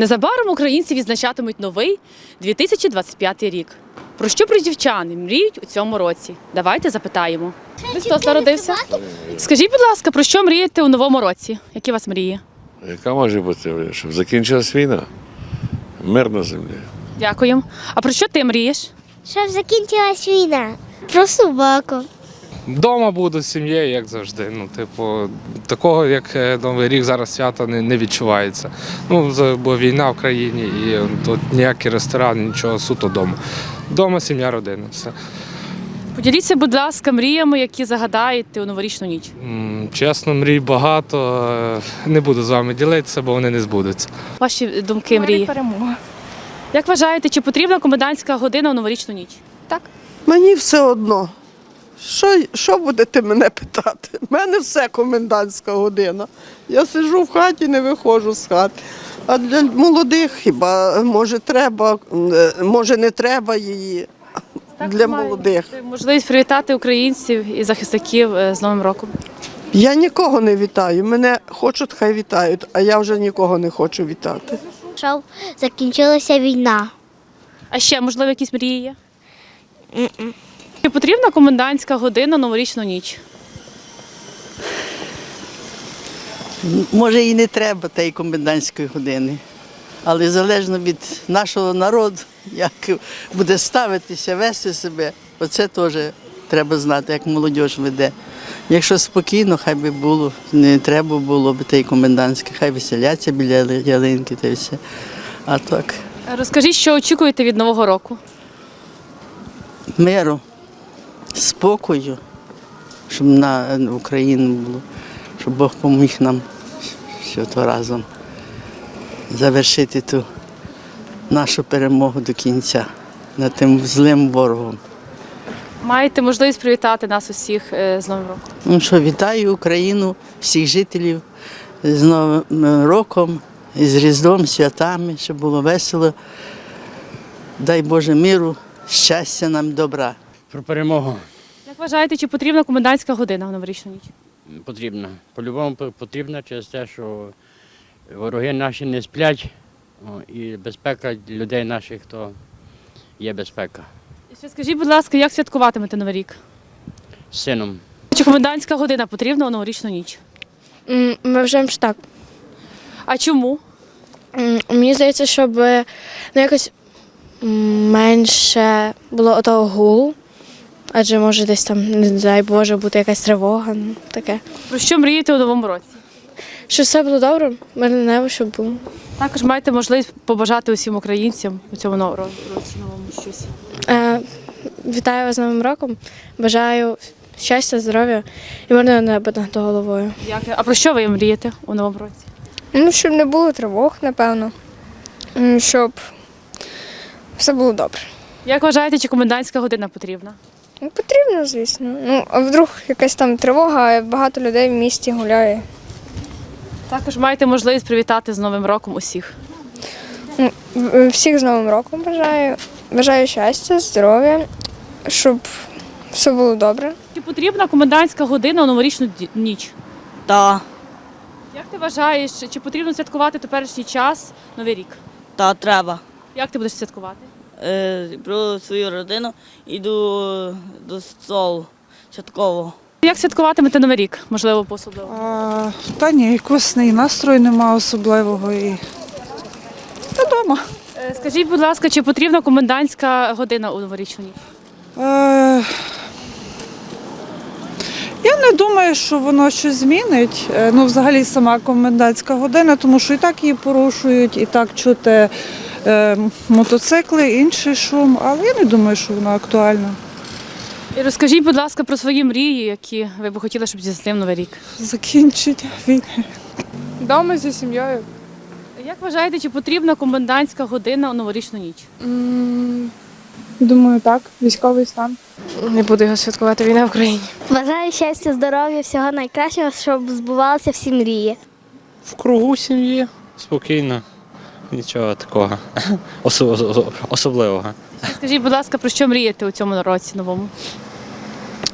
Незабаром українці відзначатимуть новий 2025 рік. Про що бродівчани мріють у цьому році? Давайте запитаємо. Христос народився. Скажіть, будь ласка, про що мрієте у новому році? Які у вас мрії? Яка може бути, щоб закінчилась війна? Мир на землі. Дякуємо. А про що ти мрієш? Щоб закінчилась війна. Про собаку. Вдома буду з сім'єю, як завжди. Ну, типу, такого, як е, Новий рік зараз свята не, не відчувається. Ну, бо війна в країні і е, тут ніякі ресторани, нічого суто вдома. Вдома сім'я, родина. Все. Поділіться, будь ласка, мріями, які загадаєте у новорічну ніч. Чесно, мрій багато. е, Не буду з вами ділитися, бо вони не збудуться. Ваші думки, мрії. перемога. Як вважаєте, чи потрібна комендантська година у новорічну ніч? Так. Мені все одно. Що, що будете мене питати? У мене все комендантська година. Я сиджу в хаті, не виходжу з хати. А для молодих хіба може треба, е, може не треба її для молодих. Можливість привітати українців і захисників е, з Новим роком. Я нікого не вітаю. Мене хочуть, хай вітають, а я вже нікого не хочу вітати. Щоб закінчилася війна. А ще, можливо, якісь мрії є? Чи потрібна комендантська година новорічну ніч? Може і не треба тієї комендантської години, але залежно від нашого народу, як буде ставитися, вести себе, оце теж треба знати, як молодь веде. Якщо спокійно, хай би було, не треба було б тієї комендантської, хай веселяться біля ялинки та все. А так, Розкажіть, що очікуєте від Нового року? миру, спокою, щоб на Україну було, щоб Бог поміг нам все то разом завершити ту нашу перемогу до кінця над тим злим ворогом. Маєте можливість привітати нас усіх е, з Новим роком. Ну що, вітаю Україну, всіх жителів з Новим роком, з Різдвом, святами, щоб було весело. Дай Боже миру, щастя нам, добра. Про перемогу Як вважаєте, чи потрібна комендантська година у новорічну ніч? потрібно. По-любому по- потрібно через те, що вороги наші не сплять, і безпека людей наших то є безпека. І ще скажіть, будь ласка, як святкуватимете Новий рік? З сином. Чи комендантська година потрібна у новорічну ніч? М, Ми що так. А чому? М, Мені здається, щоб ну, якось м, менше було того гулу. Адже може десь там, не дай Боже, бути якась тривога, ну таке. Про що мрієте у новому році? Щоб все було добре, мирне небо, щоб було. Також маєте можливість побажати усім українцям у цьому новому році новому щось. Е, вітаю вас з Новим роком. Бажаю щастя, здоров'я і мирного неба над головою. Дякую. А про що ви мрієте у новому році? Ну, щоб не було тривог, напевно. Щоб все було добре. Як вважаєте, чи комендантська година потрібна? Ну, потрібно, звісно. Ну, а вдруг якась там тривога, багато людей в місті гуляє. Також маєте можливість привітати з Новим роком усіх. Ну, Всіх з Новим роком бажаю. Бажаю щастя, здоров'я, щоб все було добре. Чи потрібна комендантська година у новорічну ніч? Та, Як ти вважаєш, чи потрібно святкувати теперішній час Новий рік? та треба. Як ти будеш святкувати? Е, про свою родину іду до столу святкового. Як святкуватимете Новий рік? Можливо, по-особливо? Та ні, якось і настрою нема особливого і додому. Е, Скажіть, будь ласка, чи потрібна комендантська година у новорічну ніч? Е, я не думаю, що воно щось змінить. Е, Ну, взагалі сама комендантська година, тому що і так її порушують, і так чути мотоцикли, інший шум, але я не думаю, що воно актуально. І розкажіть, будь ласка, про свої мрії, які ви б хотіли, щоб здійснив Новий рік. Закінчення війни. Вдома зі сім'єю. Як вважаєте, чи потрібна комендантська година у новорічну ніч? Думаю, так. Військовий стан. Не буду його святкувати війна в Україні. Бажаю щастя, здоров'я, всього найкращого, щоб збувалися всі мрії. В кругу сім'ї спокійно, нічого такого особливого. Скажіть, будь ласка, про що мрієте у цьому році новому?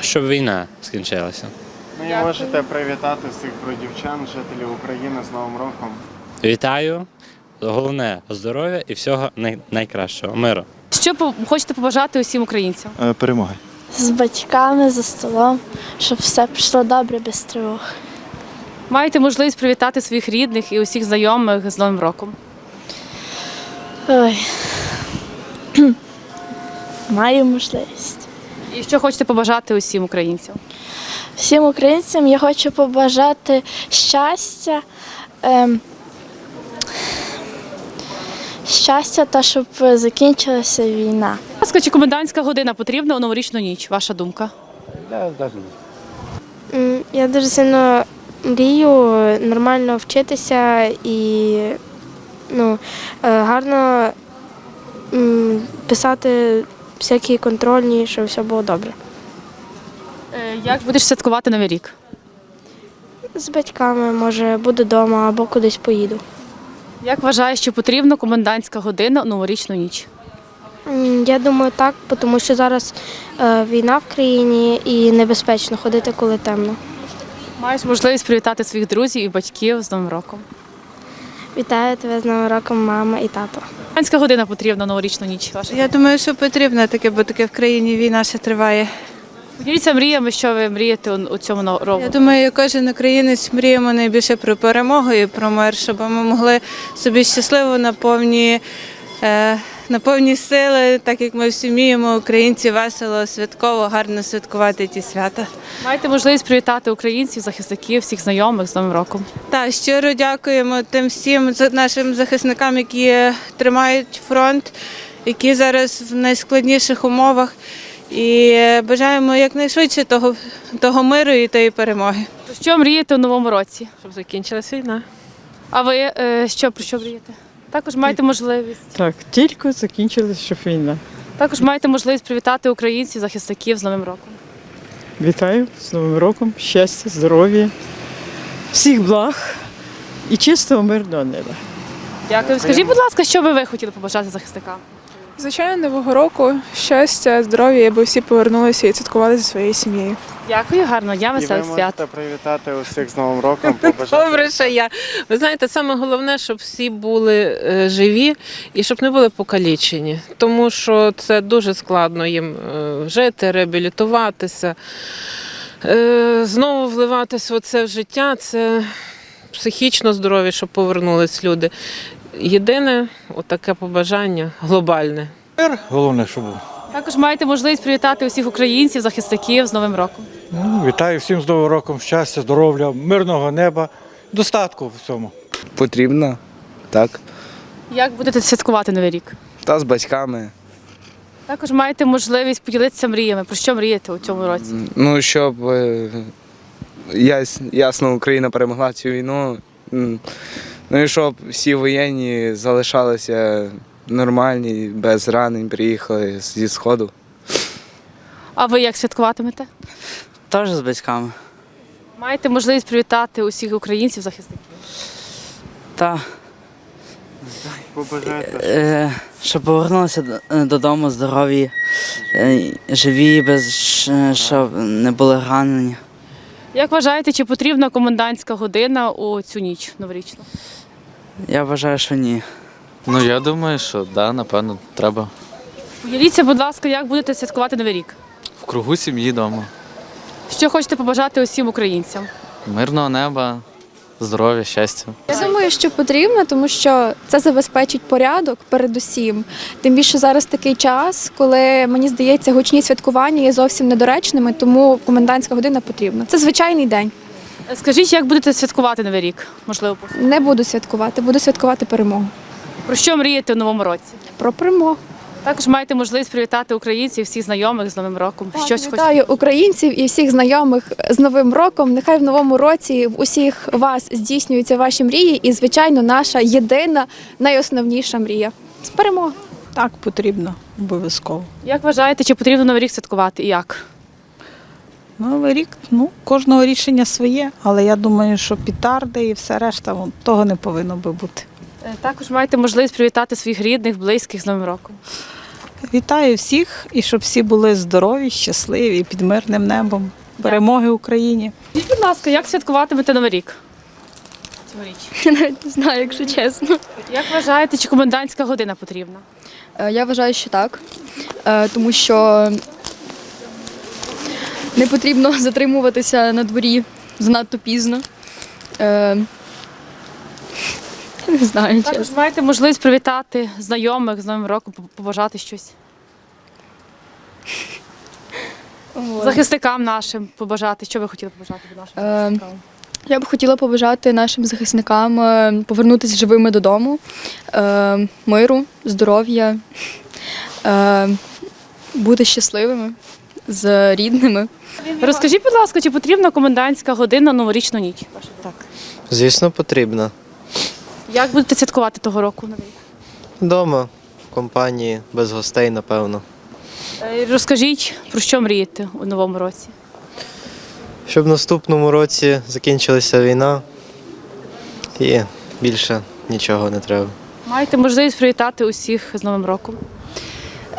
Щоб війна скінчилася. Ну можете привітати всіх бродівчан, жителів України з Новим роком. Вітаю головне здоров'я і всього най- найкращого. Миру. Що по- хочете побажати усім українцям? Перемоги. З батьками за столом, щоб все пішло добре без тривог. Маєте можливість привітати своїх рідних і усіх знайомих з Новим роком. Ой. Маю можливість. І що хочете побажати усім українцям? Всім українцям я хочу побажати щастя. Ем, щастя та щоб закінчилася війна. Будь ласка, чи комендантська година потрібна у новорічну ніч? Ваша думка? Я дуже сильно мрію нормально вчитися і ну, е, гарно писати всякі контрольні, щоб все було добре. Е, Як будеш святкувати Новий рік? З батьками, може, буду вдома або кудись поїду. Як вважаєш, чи потрібна комендантська година у новорічну ніч? Я думаю, так, тому що зараз е, війна в країні і небезпечно ходити, коли темно. Маєш можливість привітати своїх друзів і батьків з Новим роком. Вітаю тебе з Новим роком, мама і тато. Ганська година потрібна новорічну ніч. Ваша Я думаю, що потрібно таке, бо таке в країні війна ще триває. Поділіться мріями, що ви мрієте у цьому року. Я думаю, кожен українець мріємо найбільше про перемогу і про мир, щоб ми могли собі щасливо на повні, е, на повні сили, так як ми всі вміємо, українці весело, святково, гарно святкувати ті свята. Маєте можливість привітати українців, захисників, всіх знайомих з Новим роком. Та щиро дякуємо тим всім нашим захисникам, які тримають фронт, які зараз в найскладніших умовах. І бажаємо якнайшвидше того, того миру і тої перемоги. Що мрієте у новому році? Щоб закінчилась війна. А ви е, що про що мрієте? Також маєте можливість. Так, тільки закінчилась, щоб війна. Також маєте можливість привітати українців, захисників з Новим роком. Вітаю з Новим роком, щастя, здоров'я, всіх благ і чистого мирного неба. Дякую. Скажіть, будь ласка, що би ви хотіли побажати захисникам? Звичайно, нового року, щастя, здоров'я, аби всі повернулися і святкували зі своєю сім'єю. Дякую, гарного дня, веселих свят. привітати усіх з Новим роком, побажати. Добре, що я. Ви знаєте, саме головне, щоб всі були е, живі і щоб не були покалічені, тому що це дуже складно їм е, жити, реабілітуватися. Е, Знову вливатися в це в життя це психічно здорові, щоб повернулись люди. Єдине, отаке побажання глобальне. Головне, щоб був. Також маєте можливість привітати усіх українців, захисників з Новим роком. Ну, вітаю всім з Новим роком, щастя, здоров'я, мирного неба, достатку в цьому. Потрібно, так. Як будете святкувати Новий рік? Та з батьками. Також маєте можливість поділитися мріями. Про що мрієте у цьому році? Ну, щоб е, ясно Україна перемогла цю війну. Ну і щоб всі воєнні залишалися нормальні, без ранень, приїхали зі сходу. А ви як святкуватимете? Теж з батьками. Маєте можливість привітати усіх українців, захисників. Та, Побажайте. е, щоб повернулися додому здорові, е, живі, без щоб не були ранені. Як вважаєте, чи потрібна комендантська година у цю ніч новорічну? Я вважаю, що ні. Ну я думаю, що да, напевно, треба Поділіться, будь ласка, як будете святкувати Новий рік? в кругу сім'ї вдома. Що хочете побажати усім українцям? Мирного неба, здоров'я, щастя. Я думаю, що потрібно, тому що це забезпечить порядок передусім. Тим більше зараз такий час, коли мені здається, гучні святкування є зовсім недоречними, тому комендантська година потрібна. Це звичайний день. Скажіть, як будете святкувати Новий рік? Можливо, Не буду святкувати, буду святкувати перемогу. про що мрієте у новому році? Про перемогу. Також маєте можливість привітати українців, всіх знайомих з Новим роком. Щось хочете? Вітаю українців і всіх знайомих з Новим роком. Нехай в новому році в усіх вас здійснюються ваші мрії, і звичайно, наша єдина найосновніша мрія з перемоги. Так, потрібно, обов'язково. Як вважаєте, чи потрібно Новий рік святкувати і як? Новий рік, ну, кожного рішення своє, але я думаю, що пітарди і все решта того не повинно би бути. Е, Також маєте можливість привітати своїх рідних, близьких з Новим роком. Вітаю всіх і щоб всі були здорові, щасливі під мирним небом. Перемоги Україні! Скажіть, будь ласка, як святкуватимете Новий рік? цьогоріч? Я навіть не знаю, якщо чесно. Як вважаєте, чи комендантська година потрібна? Е, Я вважаю, що так, Е, тому що не потрібно затримуватися на дворі занадто пізно. Е, Не знаю, Також чесно. маєте можливість привітати знайомих з Новим роком, побажати щось. Захисникам нашим побажати. Що ви хотіли побажати нашим Е, захисникам? Я б хотіла побажати нашим захисникам е, повернутися живими додому, е, миру, здоров'я, е, бути щасливими з рідними. Розкажіть, будь ласка, чи потрібна комендантська година новорічну ніч? Так. Звісно, потрібно. Як будете святкувати того року? Новий рік? Дома, в компанії, без гостей, напевно. Е, Розкажіть, про що мрієте у новому році? Щоб в наступному році закінчилася війна і більше нічого не треба. Маєте можливість привітати усіх з Новим роком?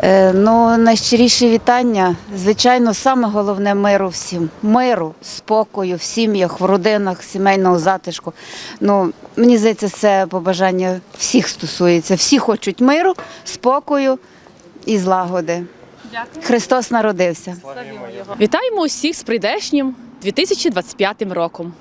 Е, Ну, найщиріші вітання. Звичайно, саме головне миру всім. Миру, спокою в сім'ях, в родинах, сімейного затишку. Ну, мені здається, це побажання всіх стосується. Всі хочуть миру, спокою і злагоди. Дякую. Христос народився. Вітаємо усіх з прийдешнім 2025 роком.